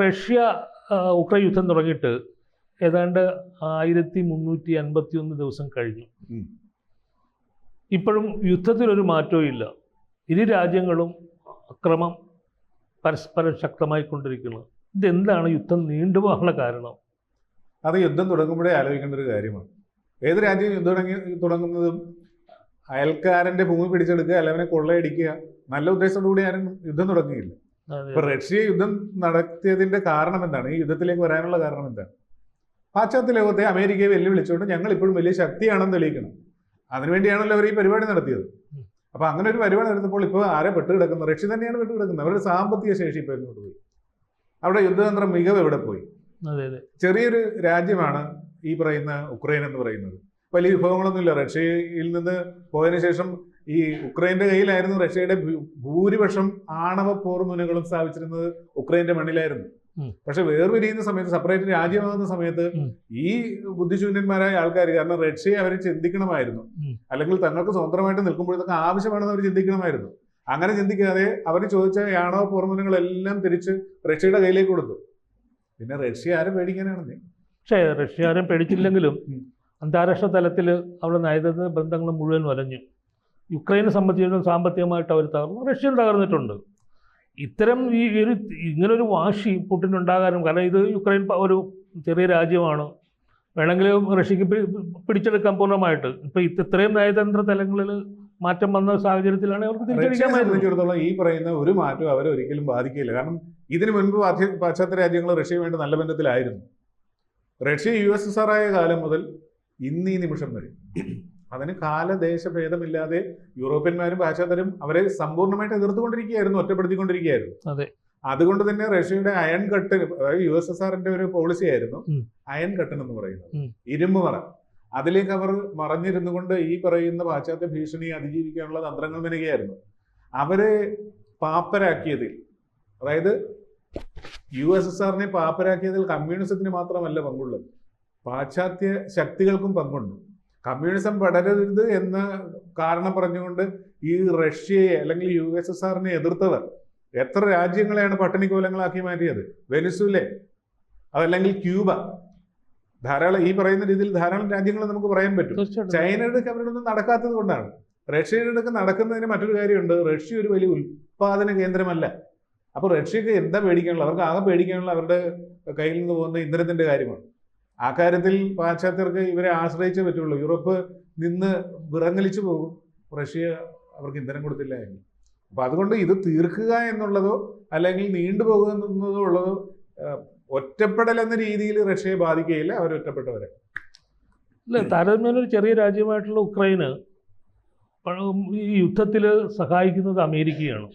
Russia Ukraine യുദ്ധം തുടങ്ങിയിട്ട് ഏതാണ്ട് ആയിരത്തി മുന്നൂറ്റി അൻപത്തി ഒന്ന് ദിവസം കഴിഞ്ഞു. ഇപ്പോഴും യുദ്ധത്തിലൊരു മാറ്റവും ഇല്ല. ഇരു രാജ്യങ്ങളും അക്രമം പരസ്പരം ശക്തമായി കൊണ്ടിരിക്കുന്നു. ഇതെന്താണ് യുദ്ധം നീണ്ടുപോകാനുള്ള കാരണം? അത് യുദ്ധം തുടങ്ങുമ്പോഴേ ആലോചിക്കേണ്ട ഒരു കാര്യമാണ്. ഏത് രാജ്യം യുദ്ധം തുടങ്ങി തുടങ്ങുന്നതും അയൽക്കാരന്റെ ഭൂമി പിടിച്ചെടുക്കുക അല്ലെങ്കിൽ കൊള്ളയടിക്കുക നല്ല ഉദ്ദേശത്തോടുകൂടി ആരും യുദ്ധം തുടങ്ങിയില്ല. റഷ്യ യുദ്ധം നടത്തിയതിന്റെ കാരണം എന്താണ്? ഈ യുദ്ധത്തിലേക്ക് വരാനുള്ള കാരണം എന്താണ്? പാശ്ചാത്യ ലോകത്തെ അമേരിക്കയെ വെല്ലുവിളിച്ചുകൊണ്ട് ഞങ്ങൾ ഇപ്പോഴും വലിയ ശക്തിയാണെന്ന് തെളിയിക്കണം. അതിനുവേണ്ടിയാണല്ലോ അവർ ഈ പരിപാടി നടത്തിയത്. അപ്പൊ അങ്ങനെ ഒരു പരിപാടി നടത്തുമ്പോൾ ഇപ്പോൾ ആരെ പെട്ട് കിടക്കുന്നത്? റഷ്യ തന്നെയാണ് പെട്ട് കിടക്കുന്നത്. അവരുടെ സാമ്പത്തിക ശേഷി ഇപ്പൊ എങ്ങോട്ട് പോയി? അവിടെ യുദ്ധതന്ത്ര മികവ് എവിടെ പോയി? ചെറിയൊരു രാജ്യമാണ് ഈ പറയുന്ന ഉക്രൈൻ എന്ന് പറയുന്നത്. വലിയ വിഭവങ്ങളൊന്നുമില്ല. റഷ്യയിൽ നിന്ന് പോയതിനു ശേഷം ഈ ഉക്രൈന്റെ കയ്യിലായിരുന്നു റഷ്യയുടെ ഭൂരിപക്ഷം ആണവ പോർ മുനകളും സ്ഥാപിച്ചിരുന്നത് ഉക്രൈന്റെ മണ്ണിലായിരുന്നു. പക്ഷെ വേർപിരിയുന്ന സമയത്ത് സെപ്പറേറ്റ് രാജ്യമാകുന്ന സമയത്ത് ഈ ബുദ്ധിശൂന്യന്മാരായ ആൾക്കാർ കാരണം റഷ്യ അവർ ചിന്തിക്കണമായിരുന്നു. അല്ലെങ്കിൽ തങ്ങൾക്ക് സ്വതന്ത്രമായിട്ട് നിൽക്കുമ്പോഴത്തേക്ക് ആവശ്യമാണെന്ന് അവർ ചിന്തിക്കണമായിരുന്നു. അങ്ങനെ ചിന്തിക്കാതെ അവർ ചോദിച്ച ആണവ പോർമുനകളെല്ലാം തിരിച്ച് റഷ്യയുടെ കയ്യിലേക്ക് കൊടുത്തു. പിന്നെ റഷ്യ ആരും പേടിക്കാനാണെന്നേ. പക്ഷേ റഷ്യ ആരും പേടിച്ചില്ലെങ്കിലും അന്താരാഷ്ട്ര തലത്തിൽ അവിടെ നയതന്ത്ര ബന്ധങ്ങൾ മുഴുവൻ വലഞ്ഞു യുക്രൈനെ സംബന്ധിച്ചിടത്തോളം സാമ്പത്തികമായിട്ട് അവർ തകർന്നു. റഷ്യൻ തകർന്നിട്ടുണ്ട്. ഇത്തരം ഈ ഒരു ഇങ്ങനൊരു വാശി പുട്ടിനുണ്ടാകാനും കാരണം ഇത് യുക്രൈൻ ഒരു ചെറിയ രാജ്യമാണ്. വേണമെങ്കിൽ റഷ്യക്ക് പിടിച്ചെടുക്കാൻ പൂർണമായിട്ട്. ഇപ്പം ഇത്രയും നയതന്ത്ര തലങ്ങളിൽ മാറ്റം വന്ന സാഹചര്യത്തിലാണ് അവർക്ക് തിരിച്ചടിക്കാൻ സംബന്ധിച്ചിടത്തോളം ഈ പറയുന്ന ഒരു മാറ്റം അവരെ ഒരിക്കലും ബാധിക്കില്ല. കാരണം ഇതിനു മുൻപ് പാശ്ചാത്യ രാജ്യങ്ങൾ റഷ്യയുമായിട്ട് നല്ല ബന്ധത്തിലായിരുന്നു. Russia U S S R ആയ കാലം മുതൽ ഇന്ന് ഈ നിമിഷം വരെ അതിന് കാലദേശ ഭേദമില്ലാതെ യൂറോപ്യന്മാരും പാശ്ചാത്യരും അവരെ സമ്പൂർണമായിട്ട് എതിർത്തുകൊണ്ടിരിക്കുകയായിരുന്നു ഒറ്റപ്പെടുത്തിക്കൊണ്ടിരിക്കുകയായിരുന്നു. അതെ. അതുകൊണ്ട് തന്നെ റഷ്യയുടെ അയൺ കട്ട് അതായത് യു എസ് എസ് ആറിന്റെ ഒരു പോളിസി ആയിരുന്നു അയൺ കട്ടൻ എന്ന് പറയുന്നത്. ഇരുമ്പ് മറ. അതിലേക്ക് അവർ മറഞ്ഞിരുന്നു കൊണ്ട് ഈ പറയുന്ന പാശ്ചാത്യ ഭീഷണിയെ അതിജീവിക്കാനുള്ള തന്ത്രങ്ങൾ വരികയായിരുന്നു അവരെ പാപ്പരാക്കിയതിൽ അതായത് യു എസ് എസ് ആറിനെ പാപ്പരാക്കിയതിൽ കമ്മ്യൂണിസത്തിന് മാത്രമല്ല പങ്കുള്ളത്. പാശ്ചാത്യ ശക്തികൾക്കും പങ്കുണ്ട്. കമ്മ്യൂണിസം പടരരുത് എന്ന കാരണം പറഞ്ഞുകൊണ്ട് ഈ റഷ്യയെ അല്ലെങ്കിൽ യു എസ് എസ് ആറിനെ എതിർത്തവർ എത്ര രാജ്യങ്ങളെയാണ് പട്ടിണിക്കോലങ്ങളാക്കി മാറ്റിയത്? വെനിസുലെ അതല്ലെങ്കിൽ ക്യൂബ. ധാരാളം ഈ പറയുന്ന രീതിയിൽ ധാരാളം രാജ്യങ്ങൾ നമുക്ക് പറയാൻ പറ്റും. ചൈനയുടെ അവരോടൊന്നും അവരുടെ നടക്കാത്തത് കൊണ്ടാണ്. റഷ്യയുടെ അടുക്ക് നടക്കുന്നതിന് മറ്റൊരു കാര്യമുണ്ട്. റഷ്യ ഒരു വലിയ ഉൽപാദന കേന്ദ്രമല്ല. അപ്പോൾ റഷ്യക്ക് എന്താ പേടിക്കാനുള്ള അവർക്ക് ആകെ പേടിക്കാനുള്ള അവരുടെ കയ്യിൽ നിന്ന് പോകുന്ന ഇന്ധനത്തിന്റെ കാര്യമാണ്. ആ കാര്യത്തിൽ പാശ്ചാത്യർക്ക് ഇവരെ ആശ്രയിച്ചേ പറ്റുള്ളൂ. യൂറോപ്പ് നിന്ന് വിറങ്ങലിച്ചു പോകും. റഷ്യ അവർക്ക് ഇന്ധനം കൊടുത്തില്ല എങ്കിൽ അപ്പൊ അതുകൊണ്ട് ഇത് തീർക്കുക എന്നുള്ളതോ അല്ലെങ്കിൽ നീണ്ടുപോകുക എന്നതോ ഉള്ളതോ ഒറ്റപ്പെടൽ എന്ന രീതിയിൽ റഷ്യയെ ബാധിക്കുകയില്ല. അവർ ഒറ്റപ്പെട്ടവരെ അല്ല താരതമ്യേന ഒരു ചെറിയ രാജ്യമായിട്ടുള്ള ഉക്രൈന് ഈ യുദ്ധത്തിൽ സഹായിക്കുന്നത് അമേരിക്കയാണ്.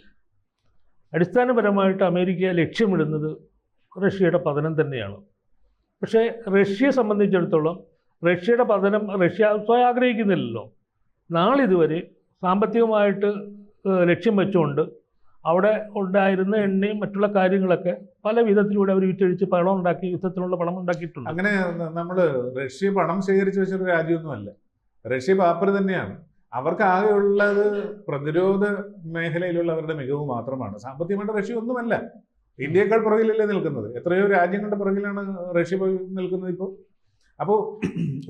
അടിസ്ഥാനപരമായിട്ട് അമേരിക്ക ലക്ഷ്യമിടുന്നത് റഷ്യയുടെ പതനം തന്നെയാണ്. പക്ഷേ റഷ്യയെ സംബന്ധിച്ചിടത്തോളം റഷ്യയുടെ പതനം റഷ്യ സ്വയം ആഗ്രഹിക്കുന്നില്ലല്ലോ. നാളിതുവരെ സാമ്പത്തികമായിട്ട് ലക്ഷ്യം വെച്ചുകൊണ്ട് അവിടെ ഉണ്ടായിരുന്ന എണ്ണയും മറ്റുള്ള കാര്യങ്ങളൊക്കെ പല വിധത്തിലൂടെ അവർ വിറ്റഴിച്ച് പണം ഉണ്ടാക്കി യുദ്ധത്തിനുള്ള പണം ഉണ്ടാക്കിയിട്ടുണ്ട്. അങ്ങനെ നമ്മൾ റഷ്യ പണം ശേഖരിച്ച് വെച്ചൊരു രാജ്യമൊന്നുമല്ല. റഷ്യ പാപ്പർ തന്നെയാണ്. അവർക്ക് ആകെയുള്ളത് പ്രതിരോധ മേഖലയിലുള്ളവരുടെ മികവ് മാത്രമാണ്. സാമ്പത്തികമായിട്ട് റഷ്യ ഒന്നുമല്ല. ഇന്ത്യയേക്കാൾ പുറകിലല്ലേ നിൽക്കുന്നത്? എത്രയോ രാജ്യങ്ങളുടെ പുറകിലാണ് റഷ്യ പോയി നിൽക്കുന്നത് ഇപ്പോൾ. അപ്പോൾ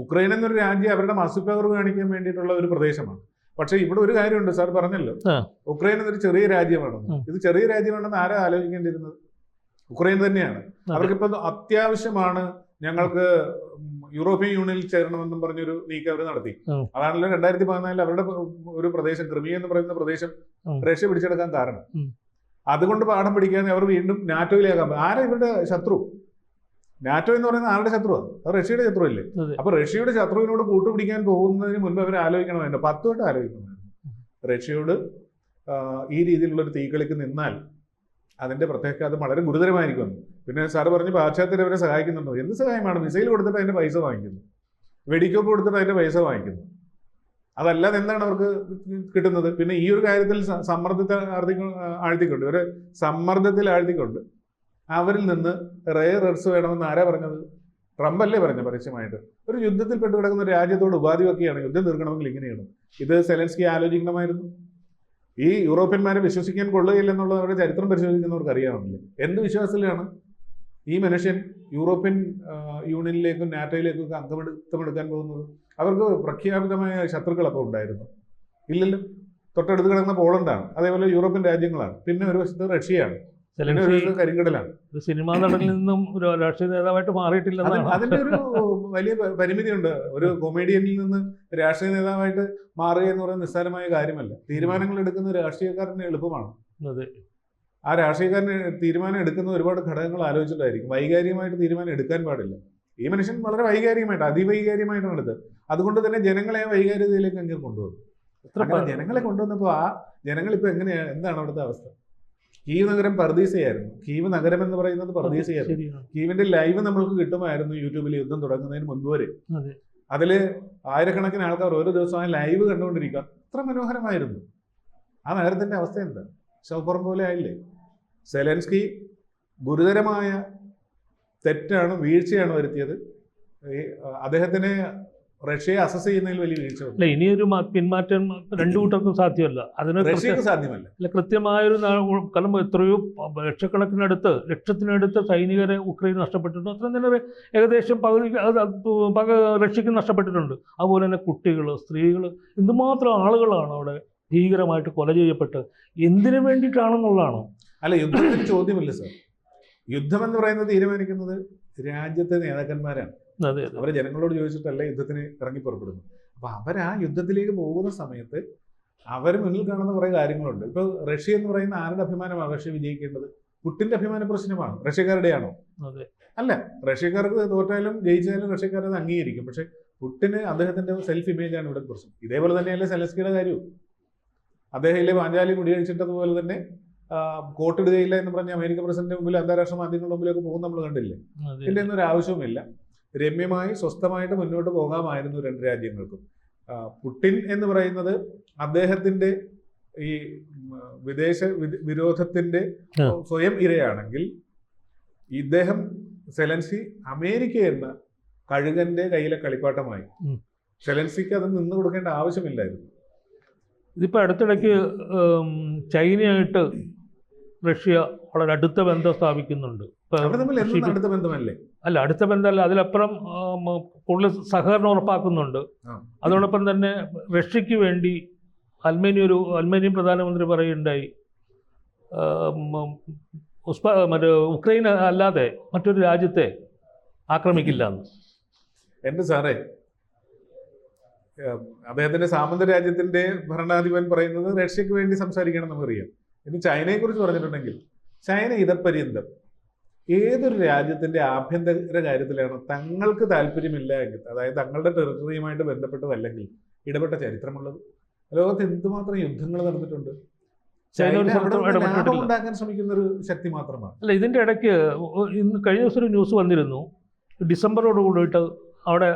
ഉക്രൈൻ എന്നൊരു രാജ്യം അവരുടെ പവർ കാണിക്കാൻ വേണ്ടിയിട്ടുള്ള ഒരു പ്രദേശമാണ്. പക്ഷേ ഇവിടെ ഒരു കാര്യമുണ്ട് സാർ പറഞ്ഞല്ലോ. ഉക്രൈൻ എന്നൊരു ചെറിയ രാജ്യമാണ്. ഇത് ചെറിയ രാജ്യമാണെന്ന് ആരാ ആലോചിക്കേണ്ടിയിരുന്നത്? ഉക്രൈൻ തന്നെയാണ്. അവർക്കിപ്പോൾ അവർക്കിപ്പോ അത്യാവശ്യമാണ് ഞങ്ങൾക്ക് യൂറോപ്യൻ യൂണിയനിൽ ചേരണമെന്നും പറഞ്ഞൊരു നീക്കം അവർ നടത്തി. അതാണല്ലോ രണ്ടായിരത്തി പതിനാലിൽ അവരുടെ ഒരു പ്രദേശം ക്രിമിയ എന്ന് പറയുന്ന പ്രദേശം റഷ്യ പിടിച്ചെടുക്കാൻ കാരണം. അതുകൊണ്ട് പാഠം പഠിക്കാതെ അവർ വീണ്ടും നാറ്റോയിലേക്കാൻ ആരാ ഇവരുടെ ശത്രു? നാറ്റോ എന്ന് പറയുന്നത് ആരുടെ ശത്രുവാണ് അത് റഷ്യയുടെ ശത്രു അല്ലേ. അപ്പൊ റഷ്യയുടെ ശത്രുവിനോട് കൂട്ടുപിടിക്കാൻ പോകുന്നതിന് മുൻപ് അവർ ആലോചിക്കണമായിരുന്നു. പത്ത് വട്ടം ആലോചിക്കണമായിരുന്നു. റഷ്യയോട് ഈ രീതിയിലുള്ള ഒരു തീക്കളിക്ക് നിന്നാൽ അതിന്റെ പ്രത്യാഘാതം വളരെ ഗുരുതരമായിരിക്കും. പിന്നെ സാറ് പറഞ്ഞു പാശ്ചാത്യരവരെ സഹായിക്കുന്നുണ്ടോ? എന്ത് സഹായമാണ്? മിസൈൽ കൊടുത്തിട്ട് അതിന്റെ പൈസ വാങ്ങിക്കുന്നു. വെടിക്കോപ്പ് കൊടുത്തിട്ട് അതിന്റെ പൈസ വാങ്ങിക്കുന്നു. അതല്ലാതെ എന്താണ് അവർക്ക് കിട്ടുന്നത്. പിന്നെ ഈ ഒരു കാര്യത്തിൽ സമ്മർദ്ദത്തെ ആഴ്ത്തിക്കൊണ്ട് ആഴ്ത്തിക്കൊണ്ട്. ഇവരെ സമ്മർദ്ദത്തിൽ ആഴ്ത്തിക്കൊണ്ട് അവരിൽ നിന്ന് റെയർ റിസ് വേണമെന്ന് ആരാ പറഞ്ഞത്? ട്രംപ് അല്ലേ പറഞ്ഞ പരസ്യമായിട്ട്? ഒരു യുദ്ധത്തിൽ പെട്ട് കിടക്കുന്ന ഒരു രാജ്യത്തോട് ഉപാധി വെക്കുകയാണ്. യുദ്ധം തീർക്കണമെങ്കിൽ ഇങ്ങനെയാണ്. ഇത് സെലൻസ്കി ആലോചിക്കണമായിരുന്നു ഈ യൂറോപ്യന്മാരെ വിശ്വസിക്കാൻ കൊള്ളുകയില്ലെന്നുള്ളത് അവരുടെ ചരിത്രം പരിശോധിക്കുന്നവർക്ക് അറിയാമല്ലേ എന്ത് വിശ്വാസത്തിലാണ് ഈ മനുഷ്യൻ യൂറോപ്യൻ യൂണിയനിലേക്കും നാറ്റോയിലേക്കും ഒക്കെ അംഗമെടുത്തമെടുക്കാൻ പോകുന്നത്? അവർക്ക് പ്രഖ്യാപിതമായ ശത്രുക്കളൊക്കെ ഉണ്ടായിരുന്നു. ഇല്ലല്ലോ. തൊട്ടടുത്ത് കിടക്കുന്ന പോളണ്ടാണ്. അതേപോലെ യൂറോപ്യൻ രാജ്യങ്ങളാണ്. പിന്നെ ഒരു വശത്ത് റഷ്യയാണ്. കരിങ്കടലാണ്. സിനിമാ നടനിൽ നിന്നും ഒരു രാഷ്ട്രീയ നേതാവായിട്ട് മാറിയിട്ടില്ല അതിന്റെ ഒരു വലിയ പരിമിതി പരിമിതിയുണ്ട്. ഒരു കൊമേഡിയനിൽ നിന്ന് രാഷ്ട്രീയ നേതാവായിട്ട് മാറുക എന്ന് പറയുന്ന നിസ്സാരമായ കാര്യമല്ല. തീരുമാനങ്ങൾ എടുക്കുന്ന രാഷ്ട്രീയക്കാരന് എളുപ്പമാണ്. അതെ. ആ രാഷ്ട്രീയക്കാരന് തീരുമാനം എടുക്കുന്ന ഒരുപാട് ഘടകങ്ങൾ ആലോചിച്ചിട്ടായിരിക്കും. വൈകാരികമായിട്ട് തീരുമാനം എടുക്കാൻ പാടില്ല. ഈ മനുഷ്യൻ വളരെ വൈകാരികമായിട്ട് അതിവൈകാരികമായിട്ടാണ് എടുത്തത് അതുകൊണ്ട് തന്നെ ജനങ്ങളെ വൈകാരികതയിലേക്ക് അങ്ങനെ കൊണ്ടുവന്നു. അങ്ങനെ ജനങ്ങളെ കൊണ്ടുവന്നപ്പോൾ ആ ജനങ്ങൾ ഇപ്പൊ എങ്ങനെയാണ് എന്താണ് അവിടുത്തെ അവസ്ഥ? കീവ് നഗരം പർദീസയായിരുന്നു. കീവ് നഗരം എന്ന് പറയുന്നത് പർദീസയായിരുന്നു. കീവിന്റെ ലൈവ് നമ്മൾക്ക് കിട്ടുമായിരുന്നു യൂട്യൂബിൽ യുദ്ധം തുടങ്ങുന്നതിന് മുൻപ് വരെ. അതെ. അതിൽ ആയിരക്കണക്കിന് ആൾക്കാർ ഓരോ ദിവസവും ലൈവ് കണ്ടുകൊണ്ടിരിക്കുക. അത്ര മനോഹരമായിരുന്നു. ആ നഗരത്തിന്റെ അവസ്ഥ എന്താ? ശവപ്പുറം പോലെ ആയില്ലേ? സെലൻസ്കി ഗുരുതരമായ തെറ്റാണ് വീഴ്ചയാണ് വരുത്തിയത്? ഈ, അദ്ദേഹത്തിന് റഷ്യയെ അസസ് ചെയ്യുന്നതിൽ വലിയ വീഴ്ച അല്ല ഇനിയൊരു പിന്മാറ്റം രണ്ടു കൂട്ടർക്കും സാധ്യമല്ല. അതിന് റഷ്യക്ക് സാധ്യമല്ല. അല്ല കൃത്യമായൊരു കാരണം എത്രയോ ലക്ഷക്കണക്കിനടുത്ത് ലക്ഷത്തിനടുത്ത് സൈനികരെ ഉക്രൈൻ നഷ്ടപ്പെട്ടിട്ടുണ്ട്. അത്രയും തന്നെ ഏകദേശം പകുതി പക റഷ്യക്ക് നഷ്ടപ്പെട്ടിട്ടുണ്ട്. അതുപോലെ തന്നെ കുട്ടികൾ സ്ത്രീകൾ എന്തുമാത്രം ആളുകളാണ് അവിടെ ഭീകരമായിട്ട് കൊല ചെയ്യപ്പെട്ട്? എന്തിനു വേണ്ടിയിട്ടാണെന്നുള്ളതാണ്? അല്ല യുദ്ധത്തിന് ചോദ്യമില്ല സർ. യുദ്ധം എന്ന് പറയുന്നത് തീരുമാനിക്കുന്നത് രാജ്യത്തെ നേതാക്കന്മാരാണ്. അവർ ജനങ്ങളോട് ചോദിച്ചിട്ടല്ല യുദ്ധത്തിന് ഇറങ്ങി പുറപ്പെടുന്നു അപ്പൊ അവർ ആ യുദ്ധത്തിലേക്ക് പോകുന്ന സമയത്ത് അവർ മുന്നിൽ കാണുന്ന കുറെ കാര്യങ്ങളുണ്ട്. ഇപ്പൊ റഷ്യ എന്ന് പറയുന്ന ആരുടെ അഭിമാനമാണ് റഷ്യ വിജയിക്കേണ്ടത്? പുട്ടിന്റെ അഭിമാന പ്രശ്നമാണ്. റഷ്യക്കാരുടെയാണോ? അല്ല റഷ്യക്കാർക്ക് തോറ്റാലും ജയിച്ചാലും റഷ്യക്കാർ അത് അംഗീകരിക്കും. പക്ഷെ പുട്ടിന് അദ്ദേഹത്തിന്റെ സെൽഫ് ഇമേജ് ആണ് ഇവിടെ പ്രശ്നം. ഇതേപോലെ തന്നെയല്ലേ സെലസ്കിയുടെ കാര്യവും. അദ്ദേഹം ഇല്ലേ പാഞ്ചാലി കുടിയഴിച്ചിട്ടതുപോലെ തന്നെ കോട്ടിടുകയില്ല എന്ന് പറഞ്ഞ അമേരിക്ക പ്രസിഡന്റ് മുമ്പിൽ അന്താരാഷ്ട്ര മാധ്യമങ്ങളുടെ മുമ്പിലൊക്കെ പോകും നമ്മൾ കണ്ടില്ലേ? ഇതിന്റെ ഒന്നും ഒരു ആവശ്യവുമില്ല. രമ്യമായി സ്വസ്ഥമായിട്ട് മുന്നോട്ട് പോകാമായിരുന്നു രണ്ട് രാജ്യങ്ങൾക്കും. പുടിൻ എന്ന് പറയുന്നത് അദ്ദേഹത്തിന്റെ ഈ വിദേശ വിരോധത്തിന്റെ സ്വയം ഇരയാണെങ്കിൽ ഇദ്ദേഹം സെലൻസി അമേരിക്ക എന്ന കഴുകന്റെ കയ്യിലെ കളിപ്പാട്ടമായി. സെലൻസിക്ക് അത് നിന്ന് കൊടുക്കേണ്ട ആവശ്യമില്ലായിരുന്നു. ഇതിപ്പോൾ അടുത്തിടയ്ക്ക് ചൈനയായിട്ട് റഷ്യ വളരെ അടുത്ത ബന്ധം സ്ഥാപിക്കുന്നുണ്ട്. അല്ല അടുത്ത ബന്ധമല്ല. അതിലപ്പുറം കൂടുതൽ സഹകരണം ഉറപ്പാക്കുന്നുണ്ട്. അതോടൊപ്പം തന്നെ റഷ്യക്ക് വേണ്ടി അൽമേനിയ ഒരു അൽമേനിയൻ പ്രധാനമന്ത്രി പറയുണ്ടായി ഉസ്ബ മറ്റേ ഉക്രൈൻ അല്ലാതെ മറ്റൊരു രാജ്യത്തെ ആക്രമിക്കില്ല എന്ന് എന്റെ സാറേ അദ്ദേഹത്തിന്റെ സാമന്ത രാജ്യത്തിന്റെ ഭരണാധിപൻ പറയുന്നത് റഷ്യക്ക് വേണ്ടി സംസാരിക്കണം നമുക്കറിയാം. ഇനി ചൈനയെ കുറിച്ച് പറഞ്ഞിട്ടുണ്ടെങ്കിൽ ചൈന ഇതപര്യന്തം ഏതൊരു രാജ്യത്തിന്റെ ആഭ്യന്തര കാര്യത്തിലാണ് തങ്ങൾക്ക് താല്പര്യമില്ല എങ്കിൽ അതായത് തങ്ങളുടെ ടെറിട്ടറിയുമായിട്ട് ബന്ധപ്പെട്ടതല്ലെങ്കിൽ ഇടപെട്ട ചരിത്രമുള്ളത് ലോകത്ത് എന്തുമാത്രം യുദ്ധങ്ങൾ നടന്നിട്ടുണ്ട് ഉണ്ടാക്കാൻ ശ്രമിക്കുന്ന ഒരു ശക്തി മാത്രമാണ് അല്ല ഇതിന്റെ ഇടയ്ക്ക് ഇന്ന് കഴിഞ്ഞ ദിവസം ഒരു ന്യൂസ് വന്നിരുന്നു ഡിസംബറോട് കൂടിയിട്ട് അവിടെ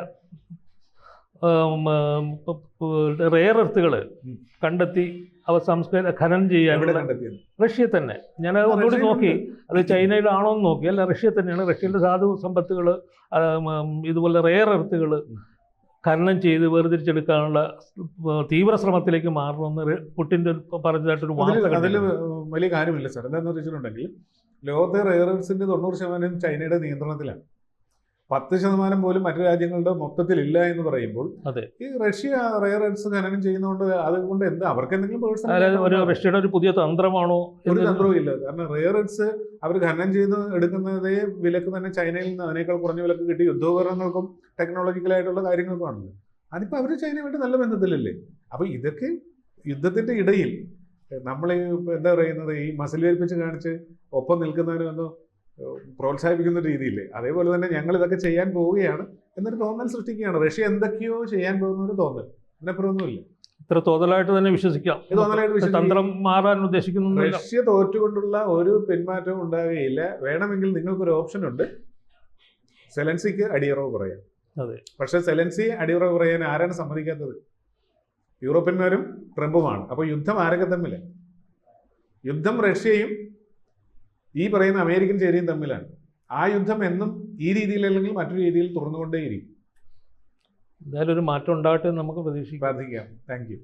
റെയർ എർത്തുകൾ കണ്ടെത്തി അവ സംസ്കാര ഖനനം ചെയ്യാൻ ചെയ്യാനുള്ള റഷ്യ തന്നെ. ഞാൻ ഒന്നുകൂടി നോക്കി. അത് ചൈനയിലാണോ എന്ന് നോക്കി. അല്ല റഷ്യ തന്നെയാണ്. റഷ്യയിലെ ധാതു സമ്പത്തുകൾ ഇതുപോലെ റെയർ എർത്തുകൾ. ഖനനം ചെയ്ത് വേർതിരിച്ചെടുക്കാനുള്ള തീവ്ര ശ്രമത്തിലേക്ക് മാറണമെന്ന് പുട്ടിന്റെ പറഞ്ഞതായിട്ടൊരു അതിൽ. വലിയ കാര്യമില്ല സാർ. എന്താണെന്ന് വെച്ചിട്ടുണ്ടെങ്കിൽ ലോകത്തെ റെയർസിന്റെ തൊണ്ണൂറ് ശതമാനം ചൈനയുടെ നിയന്ത്രണത്തിലാണ്. പത്ത് ശതമാനം പോലും മറ്റു രാജ്യങ്ങളുടെ മൊത്തത്തിൽ ഇല്ല എന്ന് പറയുമ്പോൾ അതെ. ഈ റഷ്യ റെയർ എൻസ് ഖനനം ചെയ്യുന്നതുകൊണ്ട് അതുകൊണ്ട് എന്താ അവർക്ക് എന്തെങ്കിലും ഒരു? റഷ്യയുടെ ഒരു പുതിയ തന്ത്രമാണോ ഒരു തന്ത്രവും ഇല്ല കാരണം റെയർ എർട്സ് അവർ ഖനനം ചെയ്ത് എടുക്കുന്നതേ വിലക്ക് തന്നെ ചൈനയിൽ നിന്ന് അതിനേക്കാൾ കുറഞ്ഞ വിലക്ക് കിട്ടി യുദ്ധോപകരണങ്ങൾക്കും ടെക്നോളജിക്കലായിട്ടുള്ള കാര്യങ്ങൾക്കുമാണല്ലോ അതിപ്പോ അവർ ചൈനയുമായിട്ട് നല്ല ബന്ധത്തിലല്ലേ അപ്പൊ ഇതൊക്കെ യുദ്ധത്തിന്റെ ഇടയിൽ നമ്മൾ എന്താ പറയുന്നത് ഈ മസിൽ വേൽപ്പിച്ച് കാണിച്ച് ഒപ്പം നിൽക്കുന്നവരൊന്ന് പ്രോത്സാഹിപ്പിക്കുന്ന രീതിയില്ലേ? അതേപോലെ തന്നെ ഞങ്ങൾ ഇതൊക്കെ ചെയ്യാൻ പോവുകയാണ് എന്നൊരു തോന്നൽ സൃഷ്ടിക്കുകയാണ്. റഷ്യ എന്തൊക്കെയോ ചെയ്യാൻ പോകുന്ന ഒരു തോന്നൽ. അതിനപ്പുറമൊന്നുമില്ല. ഇത്ര തോന്നലായിട്ട് തന്നെ വിശ്വസിക്കാം. തന്ത്രം മാറാൻ ഉദ്ദേശിക്കുന്നു റഷ്യ തോറ്റുകൊണ്ടുള്ള ഒരു പിന്മാറ്റവും ഉണ്ടാകുകയില്ല വേണമെങ്കിൽ നിങ്ങൾക്കൊരു ഓപ്ഷൻ ഉണ്ട്. സെലൻസിക്ക് അടിയറവ് പറയാം. അതെ. പക്ഷെ സെലൻസി അടിയറവ് പറയാൻ ആരാണ് സമ്മതിക്കാത്തത്? യൂറോപ്യന്മാരും ട്രംപുമാണ്. അപ്പോൾ യുദ്ധം ആരൊക്കെ തമ്മിൽ യുദ്ധം റഷ്യയും ഈ പറയുന്ന അമേരിക്കൻ ചേരിയും തമ്മിലാണ്. ആ യുദ്ധം എന്നും ഈ രീതിയിൽ അല്ലെങ്കിൽ മറ്റൊരു രീതിയിൽ തുറന്നുകൊണ്ടേയിരിക്കും എന്തായാലും ഒരു മാറ്റം ഉണ്ടാകട്ടെ നമുക്ക് പ്രതീക്ഷിക്കാം. പ്രാർത്ഥിക്കാം. Thank you